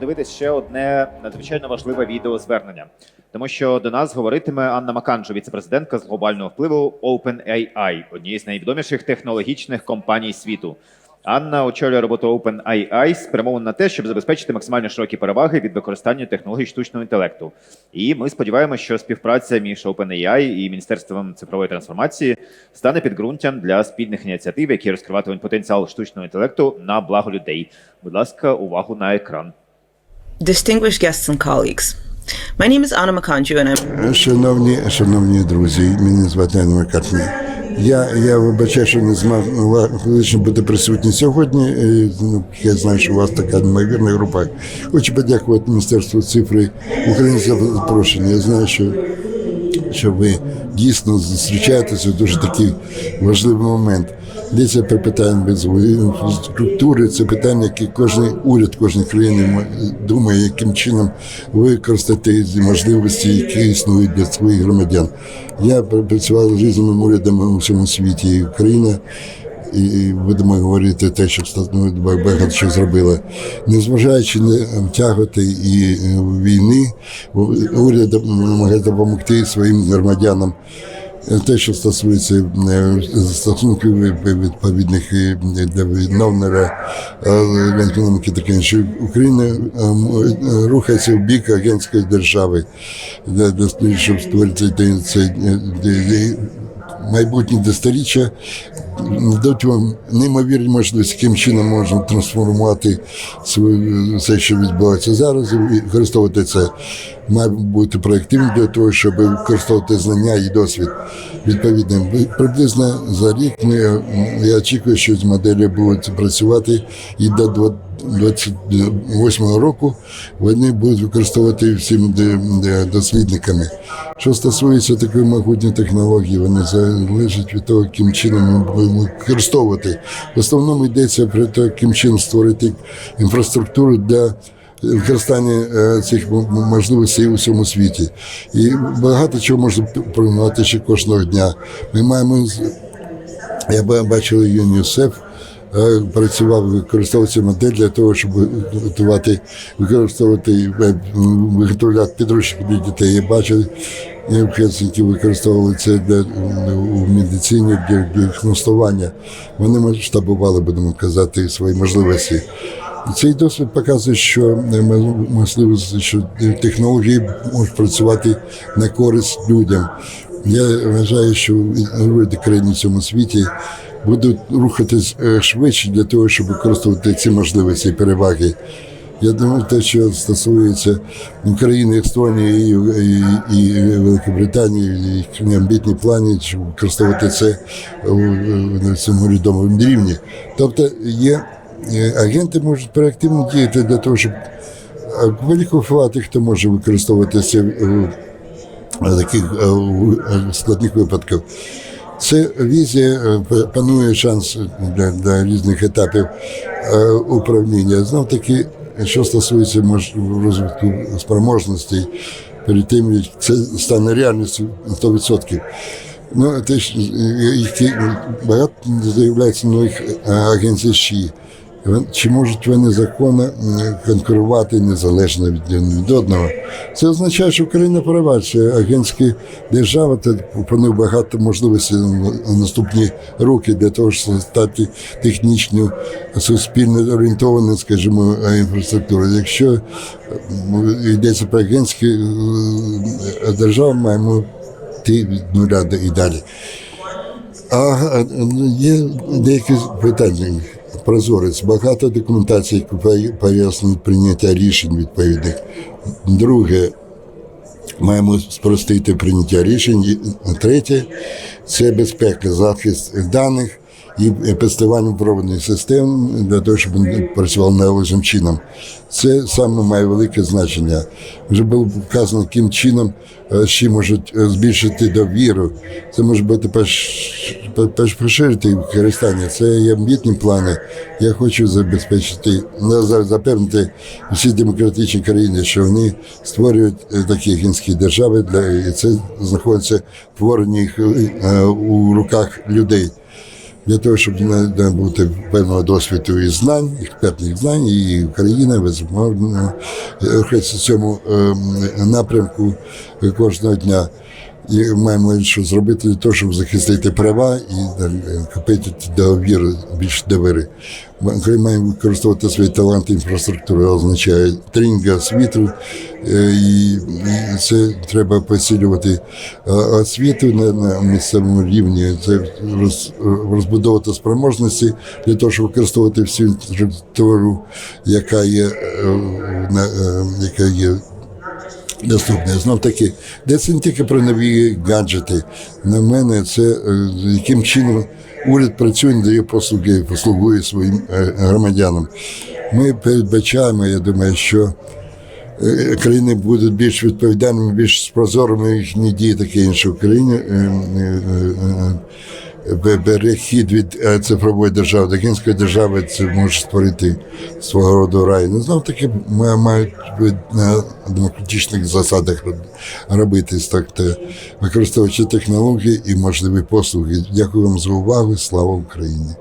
Дивитись ще одне надзвичайно важливе відеозвернення, тому що до нас говоритиме Анна Маканджо, віцепрезидентка з глобального впливу OpenAI, однієї з найвідоміших технологічних компаній світу. Анна очолює роботу OpenAI спрямовану на те, щоб забезпечити максимально широкі переваги від використання технологій штучного інтелекту. І ми сподіваємося, що співпраця між OpenAI і Міністерством цифрової трансформації стане підґрунтям для спільних ініціатив, які розкриватимуть потенціал штучного інтелекту на благо людей. Будь ласка, увагу на екран. Distinguished guests and colleagues, my name is Anna Makanju and I'm Шановні, шановні друзі, мене звати Анна Макартні. Я, я вибачаю, що не змог фізично бути присутній сьогодні. Е, ну, Я знаю, що у вас така неймовірна група. Хочу подякувати Міністерству цифри України за запрошення. Я знаю, що, що ви дійсно зустрічаєтеся в дуже такий важливий момент. Йдеться про питання безвої інфраструктури. Це питання, яке кожен уряд кожної країни думає, яким чином використати можливості, які існують для своїх громадян. Я працював з різними урядами у всьому світі. І Україна і будемо говорити те, що ну, багато що зробила. Незважаючи на тяготи і е, війни, уряд намагається допомогти своїм громадянам. Те, що стосується е, стосунків відповідних для е, економіки, таке інше, Україна е, е, рухається в бік агентської держави, щоб створити це, це де- майбутнє десятиріччя дадуть вам неймовірні можливості, яким чином можна трансформувати все, що відбувається зараз, і використовувати це. Має бути проєктивним для того, щоб використовувати знання і досвід відповідним. Приблизно за рік я очікую, що ці моделі будуть працювати і до 28 року вони будуть використовувати де- дослідниками. Що стосується такої могутньої технології, вони залежать від того, яким чином ми будемо використовувати. В основному йдеться про те, яким чином створити інфраструктуру для використання е, цих можливостей у всьому світі. І багато чого можна приймати ще кожного дня. Ми маємо я бачив ЮНІСЕФ. е, Працював, використовував модель для того, щоб готувати, використовувати, е, виготовляти підручники для дітей. Я бачив, в Хельсинкі використовували це для, у медицині для, для діагностування. Вони масштабували, будемо казати, свої можливості. Цей досвід показує, що е, можливо, що технології можуть працювати на користь людям. Я вважаю, що уряди країн у цьому світі будуть рухатись е, швидше для того, щоб використовувати ці можливості і переваги. Я думаю, те, що стосується України, Естонії і, і, і Великобританії, і амбітні плани, щоб використовувати це на цьому рядовому рівні. Тобто є е, агенти можуть проактивно діяти для того, щоб е, кваліфікувати, хто може використовувати це в таких е, е, складних випадках. Це візія панує шанс для, для різних етапів управління. Знов таки, що стосується розвитку спроможностей, перед тим як це стане реальністю 100%. Ну, те ж, е, багато з'являється нових агенцій Чи можуть вони законно конкурувати незалежно від одного? Це означає, що Україна права, це агентська держава, та пропонує багато можливостей на наступні роки для того, щоб стати технічно суспільно орієнтованою, скажімо, е, інфраструктурою. Якщо йдеться про агентські е, держави, маємо йти від нуля і далі. А е, є деякі питання. Прозорець, багато документацій які пояснюють прийняття рішень відповідних. Друге, маємо спростити прийняття рішень. Третє це безпека, захист даних і тестування проводних систем для того, щоб вони працювали належним чином. Це саме має велике значення. Вже було вказано, яким чином е, ще можуть е, збільшити довіру. Це може бути поширити використання. Це є амбітні плани. Я хочу забезпечити, ну, за- запевнити всі демократичні країни, що вони створюють е, такі агентські держави, для і це знаходиться творення їх у руках людей. Для того, щоб набути певного досвіду і знань, експертних знань, і Україна безумовно рухається в цьому ем, напрямку кожного дня. І маємо що зробити для того, щоб захистити права і е, купити довір, більш довіри. Ми- маємо використовувати свої таланти, інфраструктура означає тренінги освіту, е, і, це треба посилювати освіту на, на місцевому рівні. Це роз, розбудовувати спроможності для того, щоб використовувати всю інфраструктуру, яка є, е, на, яка є Наступне, знов таки, де це не тільки про нові гаджети. На мене це е, яким чином уряд працює, надає послуги, послугує своїм е, громадянам. Ми передбачаємо, я думаю, що е, країни будуть більш відповідальними, більш прозорими їхні дії, таке інше в. Перехід від е, цифрової держави до кінської держави це може створити свого роду рай. Ну, знов таки ма- мають на демократичних засадах робитись робити так, те, використовуючи технології і можливі послуги. Дякую вам за увагу. Слава Україні!